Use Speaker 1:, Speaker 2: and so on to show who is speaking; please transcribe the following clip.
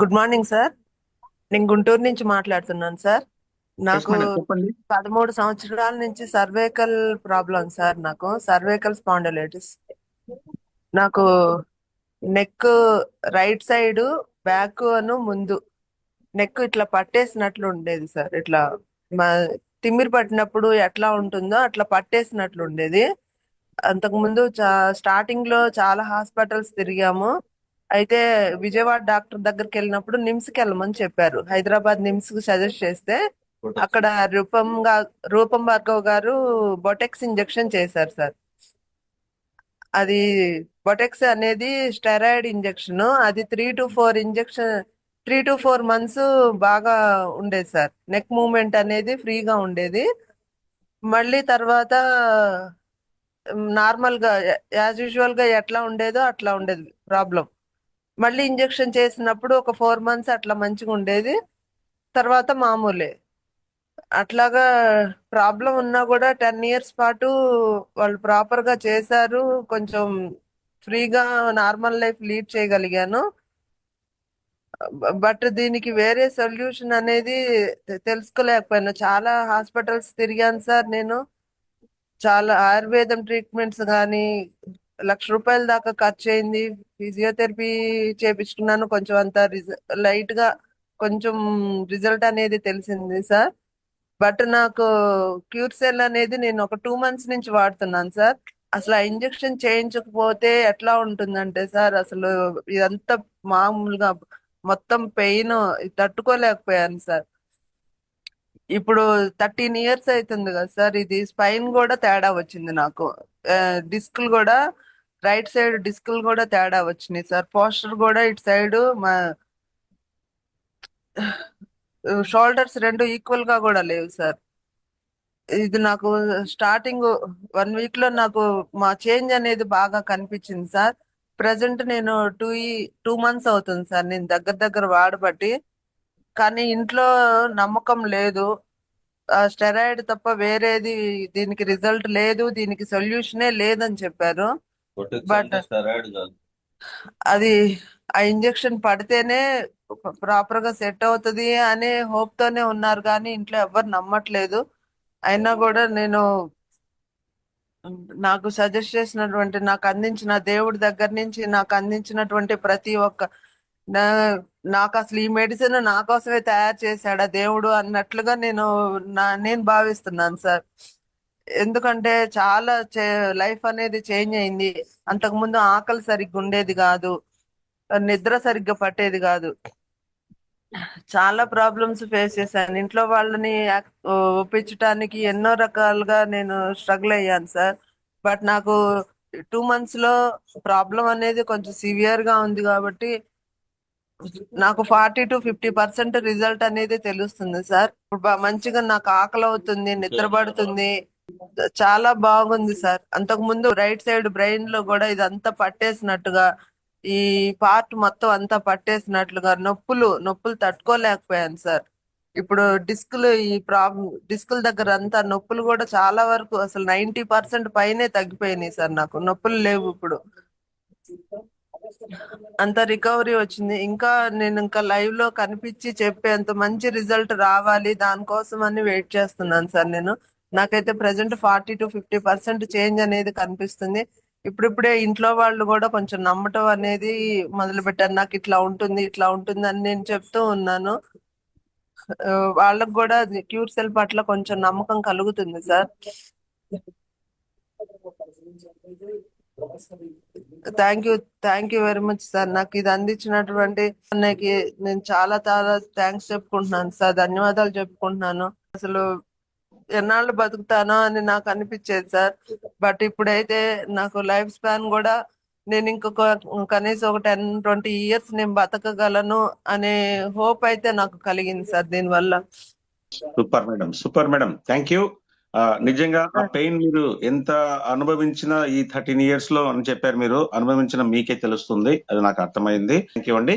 Speaker 1: Good morning sir నేను గుంటూరు నుంచి మాట్లాడుతున్నాను సార్ నాకు పదమూడు సంవత్సరాల నుంచి సర్వైకల్ ప్రాబ్లం సార్ నాకు. సర్వైకల్ స్పాండిలైటిస్ నాకు నెక్ రైట్ సైడ్ బ్యాక్ అను ముందు. నెక్ ఇట్లా పట్టేసినట్లు ఉండేది సార్ ఇట్లా మా తిమ్మిరి పట్టినప్పుడు ఎట్లా ఉంటుందో అట్లా పట్టేసినట్లు ఉండేది. అంతకు ముందు స్టార్టింగ్లో చాలా హాస్పిటల్స్ తిరిగాము. అయితే విజయవాడ డాక్టర్ దగ్గరికి వెళ్ళినప్పుడు నిమ్స్కి వెళ్ళమని చెప్పారు. హైదరాబాద్ నిమ్స్కి సజెస్ట్ చేస్తే అక్కడ రూపం రూపం భార్గవ్ గారు బొటెక్స్ ఇంజెక్షన్ చేశారు సార్. అది బొటెక్స్ అనేది స్టెరాయిడ్ ఇంజెక్షన్ అది three to four injection three to four months బాగా ఉండేది సార్. నెక్ మూమెంట్ అనేది ఫ్రీగా ఉండేది. మళ్ళీ తర్వాత నార్మల్గా యాజ్ యూజువల్గా ఎట్లా ఉండేదో అట్లా ఉండేది ప్రాబ్లం. మళ్ళీ ఇంజెక్షన్ చేసినప్పుడు ఒక ఫోర్ మంత్స్ అట్లా మంచిగా ఉండేది. తర్వాత మామూలే. అట్లాగా ప్రాబ్లం ఉన్నా కూడా టెన్ ఇయర్స్ పాటు వాళ్ళు ప్రాపర్గా చేశారు. కొంచెం ఫ్రీగా నార్మల్ లైఫ్ లీడ్ చేయగలిగాను. బట్ దీనికి వేరే సొల్యూషన్ అనేది తెలుసుకోలేకపోయాను. చాలా హాస్పిటల్స్ తిరిగాను సార్ నేను. చాలా ఆయుర్వేదం ట్రీట్మెంట్స్ కానీ లక్ష రూపాయల దాకా ఖర్చు అయింది ఫిజియోథెరపీ చేపించుకున్నాను కొంచెం అంత లైట్గా కొంచెం రిజల్ట్ అనేది తెలిసింది సార్. బట్ నాకు క్యూర్ సెల్ అనేది నేను ఒక టూ మంత్స్ నుంచి వాడుతున్నాను సార్. అసలు ఆ ఇంజెక్షన్ చేయించకపోతే ఎట్లా ఉంటుందంటే సార్ అసలు ఇదంతా మామూలుగా మొత్తం పెయిన్ తట్టుకోలేకపోయాను సార్. ఇప్పుడు థర్టీన్ ఇయర్స్ అవుతుంది కదా సార్. ఇది స్పైన్ కూడా తేడా వచ్చింది నాకు. డిస్క్లు కూడా రైట్ సైడ్ డిస్కులు కూడా తేడా వచ్చినాయి సార్. పోస్టర్ కూడా ఇటు సైడ్ మా షోల్డర్స్ రెండు ఈక్వల్గా కూడా లేవు సార్. ఇది నాకు స్టార్టింగ్ వన్ వీక్లో నాకు మా చేంజ్ అనేది బాగా కనిపించింది సార్. ప్రజెంట్ నేను టూ టూ మంత్స్ అవుతుంది సార్ నేను దగ్గర దగ్గర వాడబట్టి. కానీ ఇంట్లో నమ్మకం లేదు. స్టెరాయిడ్ తప్ప వేరేది దీనికి రిజల్ట్ లేదు దీనికి సొల్యూషనే లేదని చెప్పారు. బట్ అది ఆ ఇంజెక్షన్ పడితేనే ప్రాపర్గా సెట్ అవుతుంది అనే హోప్ తోనే ఉన్నారు కానీ ఇంట్లో ఎవరు నమ్మట్లేదు. అయినా కూడా నేను నాకు సజెస్ట్ చేసినటువంటి నాకు అందించిన దేవుడి దగ్గర నుంచి నాకు అందించినటువంటి ప్రతి ఒక్క నాకు అసలు ఈ మెడిసిన్ నా కోసమే తయారు చేశాడా దేవుడు అన్నట్లుగా నేను నేను భావిస్తున్నాను సార్. ఎందుకంటే చాలా లైఫ్ అనేది చేంజ్ అయింది. అంతకు ముందు ఆకలి సరిగ్గా ఉండేది కాదు. నిద్ర సరిగ్గా పట్టేది కాదు. చాలా ప్రాబ్లమ్స్ ఫేస్ చేశాను. ఇంట్లో వాళ్ళని ఒప్పించడానికి ఎన్నో రకాలుగా నేను స్ట్రగుల్ అయ్యాను సార్. బట్ నాకు టూ మంత్స్లో ప్రాబ్లం అనేది కొంచెం సివియర్గా ఉంది కాబట్టి నాకు forty to fifty percent result అనేది తెలుస్తుంది సార్. ఇప్పుడు మంచిగా నాకు ఆకలి అవుతుంది నిద్ర పడుతుంది. చాలా బాగుంది సార్. అంతకు ముందు రైట్ సైడ్ బ్రెయిన్లో కూడా ఇదంతా పట్టేసినట్టుగా ఈ పార్ట్ మొత్తం అంతా పట్టేసినట్లుగా నొప్పులు నొప్పులు తట్టుకోలేకపోయాను సార్. ఇప్పుడు డిస్క్లు ఈ ప్రాబ్లం డిస్కుల దగ్గర అంతా నొప్పులు కూడా చాలా వరకు అసలు నైన్టీ పర్సెంట్ పైనే తగ్గిపోయినాయి సార్ నాకు. నొప్పులు లేవు ఇప్పుడు. అంత రికవరీ వచ్చింది. ఇంకా నేను ఇంకా లైవ్లో కనిపించి చెప్పేంత మంచి రిజల్ట్ రావాలి. దానికోసం అని వెయిట్ చేస్తున్నాను సార్ నేను. నాకైతే present forty to fifty percent change అనేది కనిపిస్తుంది. ఇప్పుడిప్పుడే ఇంట్లో వాళ్ళు కూడా కొంచెం నమ్మటం అనేది మొదలు పెట్టారు. నాకు ఇట్లా ఉంటుంది ఇట్లా ఉంటుంది అని నేను చెప్తూ ఉన్నాను. వాళ్ళకు కూడా క్యూర్ సెల్ పట్ల కొంచెం నమ్మకం కలుగుతుంది sir. Thank you thank you very much sir. నాకు ఇది అందించినటువంటి అన్నయ్యకి నేను చాలా చాలా థ్యాంక్స్ చెప్పుకుంటున్నాను సార్. ధన్యవాదాలు చెప్పుకుంటున్నాను. అసలు ఎన్నాళ్ళు బతుకుతానో అని నాకు అనిపించేది సార్. బట్ ఇప్పుడైతే నాకు లైఫ్ స్పాన్ కూడా నేను ఇంకొక కనీసం ఒక టెన్ ట్వంటీ ఇయర్స్ నేను బతకగలను అనే హోప్ అయితే నాకు కలిగింది సార్ దీనివల్ల.
Speaker 2: Super madam super madam. Thank you. నిజంగా ఆ పెయిన్ మీరు ఎంత అనుభవించిన ఈ థర్టీన్ ఇయర్స్లో అని చెప్పారు మీరు అనుభవించిన మీకే తెలుస్తుంది అది నాకు అర్థమైంది. థ్యాంక్ యూ అండి.